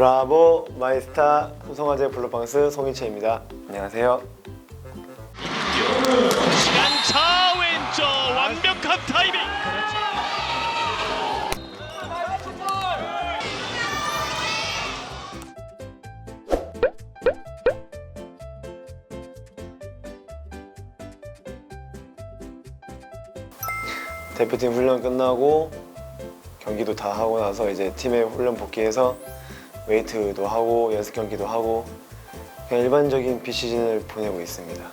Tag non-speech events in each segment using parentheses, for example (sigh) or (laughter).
브라보 마이스타 송성화제 블루방스 송희채입니다. 안녕하세요. 시간차 왼쪽 완벽한 타이밍 대표팀 훈련 끝나고 경기도 다 하고 나서 이제 팀에 훈련 복귀해서 웨이트도 하고 연습 경기도 하고 그냥 일반적인 비시즌을 보내고 있습니다.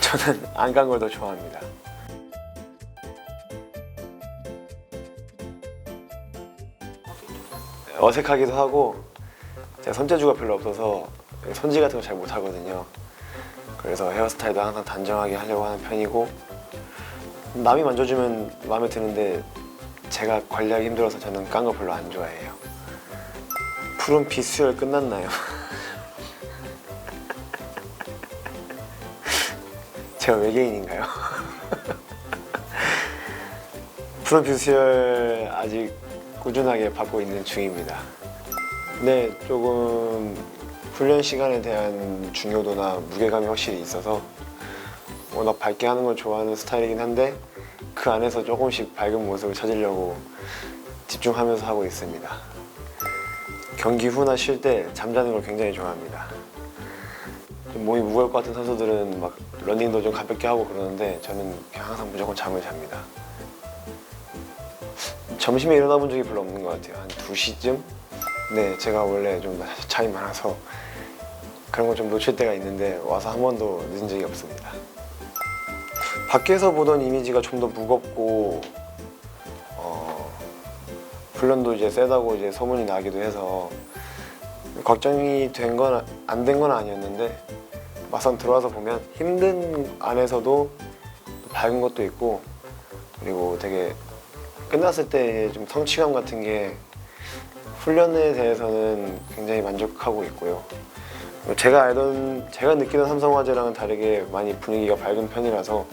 저는 안 간 걸 더 좋아합니다. 어색하기도 하고 제가 손재주가 별로 없어서 손질 같은 거 잘 못하거든요. 그래서 헤어스타일도 항상 단정하게 하려고 하는 편이고 남이 만져주면 마음에 드는데 제가 관리하기 힘들어서 저는 깐 거 별로 안 좋아해요. 푸른 비수열 끝났나요? (laughs) 제가 외계인인가요? (laughs) 푸른 비수열 아직 꾸준하게 받고 있는 중입니다. 네, 조금 훈련 시간에 대한 중요도나 무게감이 확실히 있어서 워낙 밝게 하는 걸 좋아하는 스타일이긴 한데 그 안에서 조금씩 밝은 모습을 찾으려고 집중하면서 하고 있습니다. 경기 후나 쉴 때 잠자는 걸 굉장히 좋아합니다. 좀 몸이 무거울 것 같은 선수들은 막 러닝도 좀 가볍게 하고 그러는데 저는 항상 무조건 잠을 잡니다. 점심에 일어나 본 적이 별로 없는 것 같아요. 한 2시쯤? 네, 제가 원래 좀 잠이 많아서 그런 거좀 놓칠 때가 있는데 와서 한 번도 늦은 적이 없습니다. 밖에서 보던 이미지가 좀 더 무겁고 어, 훈련도 이제 세다고 이제 소문이 나기도 해서 걱정이 된 건 안 된 건 아니었는데 막상 들어와서 보면 힘든 안에서도 밝은 것도 있고 그리고 되게 끝났을 때 좀 성취감 같은 게 훈련에 대해서는 굉장히 만족하고 있고요. 제가 알던 제가 느끼던 삼성화재랑은 다르게 많이 분위기가 밝은 편이라서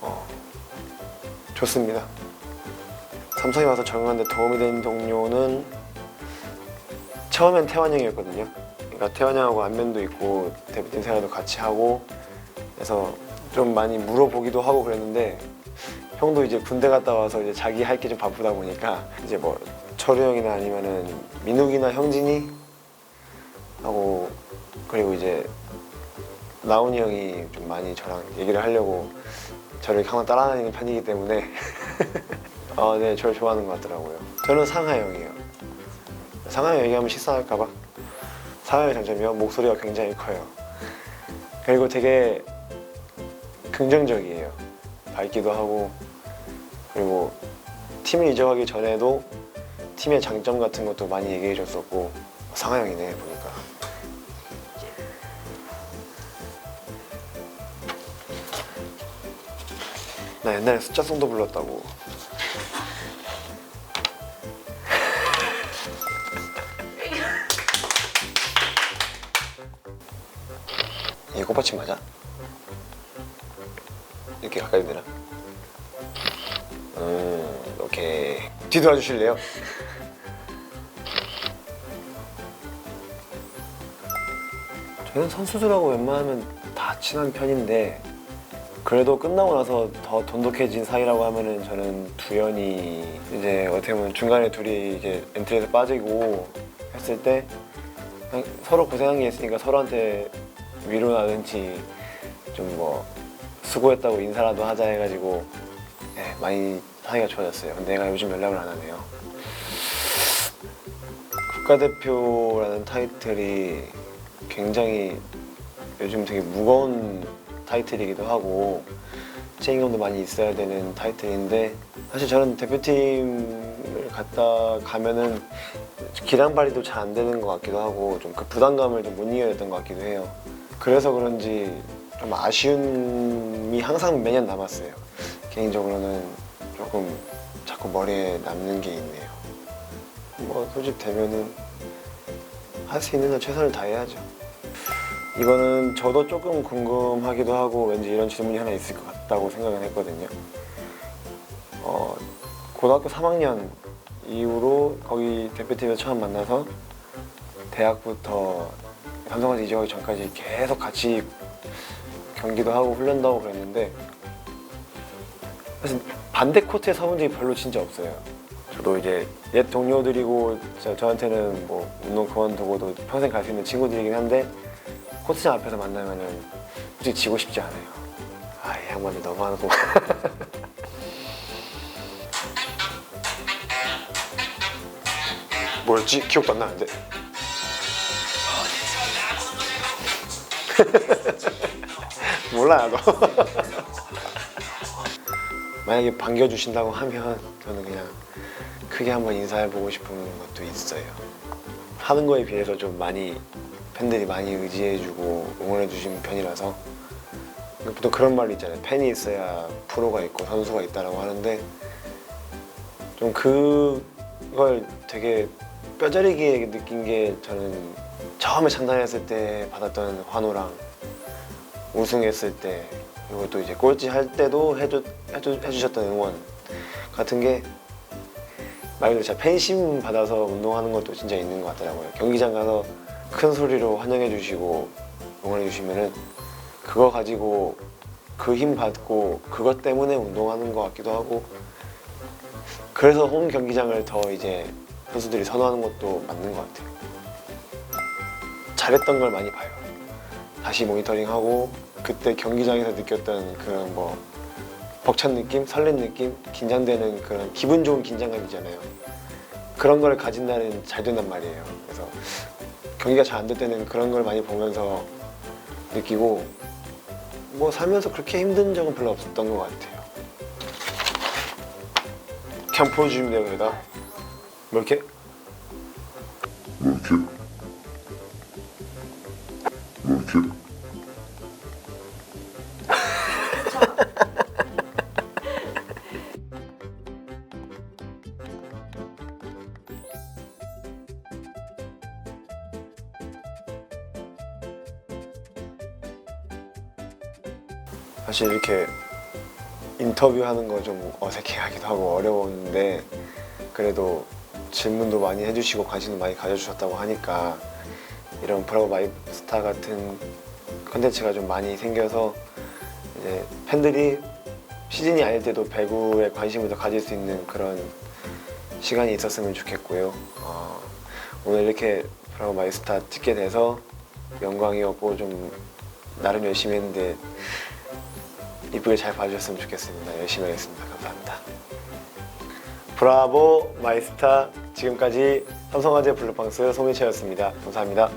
어, 좋습니다. 삼성에 와서 적응하는데 도움이 된 동료는 처음엔 태환 형이었거든요. 그러니까 태환 형하고 안면도 있고 대표팀 생활도 같이 하고 그래서 좀 많이 물어보기도 하고 그랬는데 형도 이제 군대 갔다 와서 이제 자기 할 게 좀 바쁘다 보니까 이제 뭐 철우 형이나 아니면은 민욱이나 형진이 하고 그리고 이제 나훈이 형이 좀 많이 저랑 얘기를 하려고 저를 항상 따라다니는 편이기 때문에 (laughs) 아, 네, 저를 좋아하는 것 같더라고요. 저는 상하 형이에요. 상하 형 얘기하면 식상할까봐. 상하 형의 장점이요. 목소리가 굉장히 커요. 그리고 되게 긍정적이에요. 밝기도 하고 그리고 팀을 이적하기 전에도 팀의 장점 같은 것도 많이 얘기해 줬었고 상하 형이네 보니까. 나 옛날에 숫자송도 불렀다고. 꽃받침 맞아? 이렇게 가까이 되나? 음, 오케이. 뒤돌아 주실래요? 저는 선수들하고 웬만하면 다 친한 편인데 그래도 끝나고 나서 더 돈독해진 사이라고 하면은 저는 두현이 이제 어떻게 보면 중간에 둘이 이제 엔트리에서 빠지고 했을 때 서로 고생한 게 있으니까 서로한테 위로나든지 좀 뭐 수고했다고 인사라도 하자 해가지고 예, 많이 사이가 좋아졌어요. 근데 내가 요즘 연락을 안 하네요. 국가대표라는 타이틀이 굉장히 요즘 되게 무거운 타이틀이기도 하고 책임감도 많이 있어야 되는 타이틀인데 사실 저는 대표팀을 갔다 가면은 기량 발휘도 잘 안 되는 것 같기도 하고 좀 그 부담감을 좀 못 이겨냈던 것 같기도 해요. 그래서 그런지 좀 아쉬움이 항상 매년 남았어요. 개인적으로는 조금 자꾸 머리에 남는 게 있네요. 뭐 소집되면은 할 수 있는 한 최선을 다해야죠. 이거는 저도 조금 궁금하기도 하고 왠지 이런 질문이 하나 있을 것 같다고 생각은 했거든요. 어, 고등학교 3학년 이후로 거기 대표팀에서 처음 만나서 대학부터 삼성화재 이적하기 전까지 계속 같이 경기도 하고 훈련도 하고 그랬는데 사실 반대 코트에 서본 적이 별로 진짜 없어요. 저도 이제 옛 동료들이고 저, 저한테는 뭐 운동 그만두고도 평생 갈 수 있는 친구들이긴 한데 코트장 앞에서 만나면은 솔직히 지고 싶지 않아요. 아, 이 양반들 너무하고. (laughs) 뭐였지? 기억도 안 나는데. (laughs) 몰라 나도. 만약에 반겨주신다고 하면 저는 그냥 크게 한번 인사해보고 싶은 것도 있어요. 하는 거에 비해서 좀 많이 팬들이 많이 의지해주고 응원해주신 편이라서 보통 그런 말 있잖아요. 팬이 있어야 프로가 있고 선수가 있다라고 하는데 좀 그걸 되게 뼈저리게 느낀 게 저는 처음에 창단했을 때 받았던 환호랑 우승했을 때 그리고 또 이제 꼴찌 할 때도 해주, 해주, 해주셨던 응원 같은 게 말 그대로 진짜 팬심 받아서 운동하는 것도 진짜 있는 것 같더라고요. 경기장 가서 큰 소리로 환영해 주시고 응원해 주시면은 그거 가지고 그 힘 받고 그것 때문에 운동하는 것 같기도 하고 그래서 홈 경기장을 더 이제 선수들이 선호하는 것도 맞는 것 같아요. 잘했던 걸 많이 봐요. 다시 모니터링하고 그때 경기장에서 느꼈던 그런 뭐 벅찬 느낌, 설렌 느낌, 긴장되는 그런 기분 좋은 긴장감이잖아요. 그런 걸 가진 날은 잘 된단 말이에요. 그래서 경기가 잘 안 될 때는 그런 걸 많이 보면서 느끼고 뭐 살면서 그렇게 힘든 적은 별로 없었던 것 같아요. 그냥 보여주면 돼요, 여기다. 뭐 이렇게? 이렇게 이렇게? (laughs) 사실 이렇게 인터뷰하는 거 좀 어색해하기도 하고 어려웠는데 그래도 질문도 많이 해주시고 관심도 많이 가져주셨다고 하니까 이런 브라보 마이스타 같은 컨텐츠가 좀 많이 생겨서 이제 팬들이 시즌이 아닐 때도 배구에 관심을 더 가질 수 있는 그런 시간이 있었으면 좋겠고요. 어, 오늘 이렇게 브라보 마이스타 찍게 돼서 영광이었고 좀 나름 열심히 했는데 이쁘게 잘 봐주셨으면 좋겠습니다. 열심히 하겠습니다. 감사합니다. 브라보 마이스타 지금까지 삼성화재 블루방스 송민채였습니다. 감사합니다.